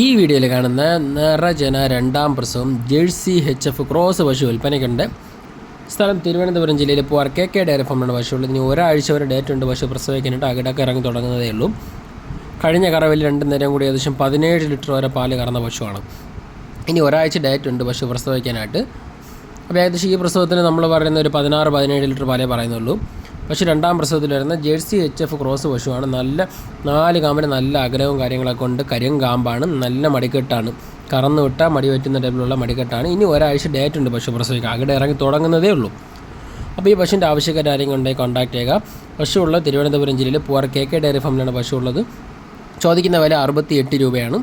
ഈ വീഡിയോയിൽ കാണുന്ന നിറജന രണ്ടാം പ്രസവം ജേഴ്സി എച്ച് എഫ് ക്രോസ് പശു വിൽപ്പനയ്ക്കുണ്ട്. സ്ഥലം തിരുവനന്തപുരം ജില്ലയിലെ പൂവാർ കെ കെ ഡയറി ഫാമാണ് പശുള്ളത് ഇനി ഒരാഴ്ച വരെ ഡേറ്റ് ഉണ്ട് പശു പ്രസവിക്കാനായിട്ട്. അകിടക്ക് ഇറങ്ങി തുടങ്ങുന്നതേ ഉള്ളൂ. കഴിഞ്ഞ കറവിൽ രണ്ട് നേരം കൂടി ഏകദേശം പതിനേഴ് ലിറ്റർ വരെ പാൽ കറന്ന പശുവാണ്. ഇനി ഒരാഴ്ച ഡേറ്റ് ഉണ്ട് പശു പ്രസവിക്കാനായിട്ട്. അപ്പോൾ ഏകദേശം ഈ പ്രസവത്തിന് നമ്മൾ പറയുന്ന ഒരു പതിനാറ് പതിനേഴ് ലിറ്റർ പാലേ പറയുന്നുള്ളൂ. പക്ഷേ രണ്ടാം പ്രസവത്തിൽ വരുന്ന ജേഴ്സി എച്ച് എഫ് ക്രോസ് പശുവാണ്. നല്ല നാല് കാമ്പിന് നല്ല അകലവും കാര്യങ്ങളൊക്കെ ഉണ്ട്. കരിങ്കാമ്പാണ് നല്ല മടിക്കെട്ടാണ്. കറന്നു വിട്ട മടി പറ്റുന്ന ടൈപ്പിലുള്ള മടിക്കെട്ടാണ്. ഇനി ഒരാഴ്ച ഡേറ്റ് ഉണ്ട് പശു പ്രസവിക്കുക അകിടെ ഇറങ്ങി തുടങ്ങുന്നതേ ഉള്ളൂ. അപ്പോൾ ഈ പശുവിന്റെ ആവശ്യക്കാർ ആരെങ്കിലും ഉണ്ടെങ്കിൽ കോൺടാക്ട് ചെയ്യുക. പശു ഉള്ളത് തിരുവനന്തപുരം ജില്ലയിൽ പൂവാർ കെ കെ ഡയറി ഫാമിലാണ് പശു ഉള്ളത് ചോദിക്കുന്ന വില അറുപത്തി എട്ട് രൂപയാണ്.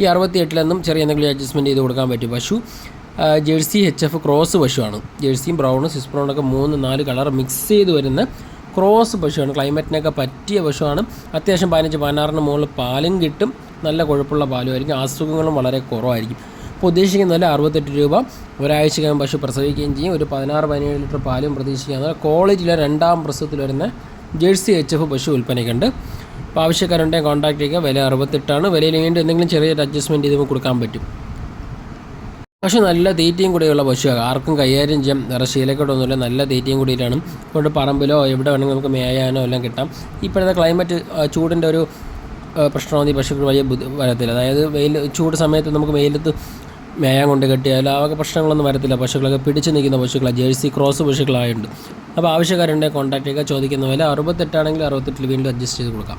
ഈ അറുപത്തി എട്ടിലെന്നും ചെറിയ എന്തെങ്കിലും അഡ്ജസ്റ്റ്മെന്റ് ചെയ്ത് കൊടുക്കാൻ പറ്റും പശു. ജേഴ്സി എച്ച് എഫ് ക്രോസ് പശുവാണ്. ജേഴ്സിയും ബ്രൗണും സിസ് ബ്രൗണൊക്കെ മൂന്ന് നാല് കളർ മിക്സ് ചെയ്ത് വരുന്ന ക്രോസ് പശുവാണ്. ക്ലൈമറ്റിനൊക്കെ പറ്റിയ പശുവാണ്. അത്യാവശ്യം പതിനഞ്ച് പതിനാറിന് മുകളിൽ പാലും കിട്ടും. നല്ല കൊഴുപ്പുള്ള പാലുമായിരിക്കും. അസുഖങ്ങളും വളരെ കുറവായിരിക്കും. അപ്പോൾ ഉദ്ദേശിക്കുന്ന വില അറുപത്തെട്ട് രൂപ ഒരാഴ്ചക്കകം പശു പ്രസവിക്കുകയും ചെയ്യും. ഒരു പതിനാറ് പതിനേഴ് ലിറ്റർ പാലും പ്രതീക്ഷിക്കുക കോളേജിലെ രണ്ടാം പ്രസവത്തിൽ വരുന്ന ജേഴ്സി എച്ച് എഫ് പശു വിൽപ്പനയ്ക്കുണ്ട്. അപ്പോൾ ആവശ്യക്കാരുണ്ടെങ്കിൽ കോൺടാക്ട് ചെയ്യുക. വില അറുപത്തെട്ടാണ്. വിലയിൽ വേണ്ടി എന്തെങ്കിലും ചെറിയൊരു അഡ്ജസ്റ്റ്മെന്റ് ചെയ്ത് കൊടുക്കാൻ പറ്റും. പക്ഷേ നല്ല തീറ്റയും കൂടിയുള്ള പശുവാണ്. ആർക്കും കൈകാര്യം ചെയ്യാം വേറെ ശീലക്കെട്ടൊന്നുമില്ല നല്ല തീറ്റയും കൂടിയിട്ടാണ്. കൊണ്ട് പറമ്പിലോ എവിടെ വേണമെങ്കിൽ നമുക്ക് മേയാനോ എല്ലാം കിട്ടാം. ഇപ്പോഴത്തെ ക്ലൈമറ്റ് ചൂടിന്റെ ഒരു പ്രശ്നമാണ് ഈ പശുക്കൾ വലിയ ബുദ്ധി വരത്തില്ല. അതായത് വെയിൽ ചൂട് സമയത്ത് നമുക്ക് വെയിലത്ത് മേയാൻ കൊണ്ട് കെട്ടിയാൽ ആ പ്രശ്നങ്ങളൊന്നും വരത്തില്ല. പശുക്കളൊക്കെ പിടിച്ച് നിൽക്കുന്ന പശുക്കളാണ് ജേഴ്സി ക്രോസ് പശുക്കളായിട്ടുണ്ട് അപ്പോൾ ആവശ്യക്കാരുണ്ടെങ്കിൽ കോൺടാക്ട് ചെയ്യുക. ചോദിക്കുന്ന വില അറുപത്തെട്ടാണെങ്കിൽ അറുപത്തെട്ടിൽ വീണ്ടും അഡ്ജസ്റ്റ് ചെയ്ത് കൊടുക്കാം.